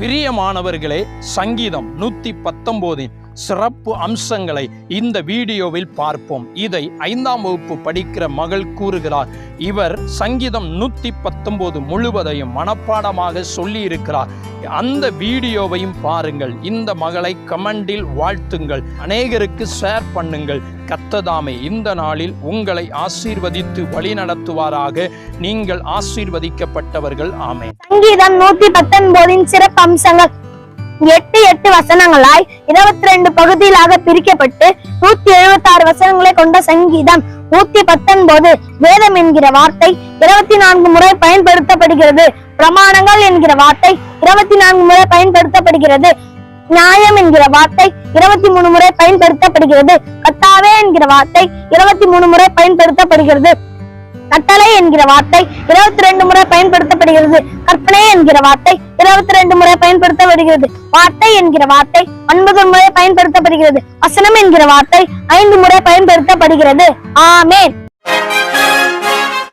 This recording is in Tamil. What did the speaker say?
பிரியமானவர்களே சங்கீதம் நூத்தி பத்தொன்பதின் சிறப்பு அம்சங்களை இந்த வீடியோவில் பார்ப்போம். இதை ஐந்தாம் வகுப்பு படிக்கிற மகள் கூறுகிறார். இவர் சங்கீதம் நூத்தி பத்தொன்பது முழுவதையும் மனப்பாடமாக சொல்லி இருக்கிறார் அந்த வீடியோவையும் பாருங்கள். இந்த மகளை கமெண்டில் வாழ்த்துங்கள். அநேகருக்கு ஷேர் பண்ணுங்கள். கத்ததாமே இந்த நாளில் உங்களை ஆசீர்வதித்து வழிநடத்துவாராக நீங்கள் ஆசீர்வதிக்கப்பட்டவர்கள். ஆமே சங்கீதம் நூத்தி பத்தொன்பதின் சிறப்பு அம்சங்கள் எட்டு எட்டு வசனங்களாய் இருபத்தி ரெண்டு பகுதியிலாக பிரிக்கப்பட்டு நூத்தி எழுபத்தி ஆறு வசனங்களை கொண்ட சங்கீதம். நூத்தி பத்தொன்பது வேதம் என்கிற வார்த்தை இருபத்தி நான்கு முறை பயன்படுத்தப்படுகிறது. பிரமாணங்கள் என்கிற வார்த்தை இருபத்தி நான்கு முறை பயன்படுத்தப்படுகிறது. நியாயம் என்கிற வார்த்தை இருபத்தி மூணு முறை பயன்படுத்தப்படுகிறது. கத்தாவே என்கிற வார்த்தை இருபத்தி மூணு முறை பயன்படுத்தப்படுகிறது. கட்டளை என்கிற வார்த்தை இருபத்தி ரெண்டு முறை பயன்படுத்தப்படுகிறது. கற்பனை என்கிற வார்த்தை இருபத்தி ரெண்டு முறை பயன்படுத்தப்படுகிறது. வார்த்தை என்கிற வார்த்தை ஒன்பது முறை பயன்படுத்தப்படுகிறது. வசனம் என்கிற வார்த்தை ஐந்து முறை பயன்படுத்தப்படுகிறது. ஆமேன்.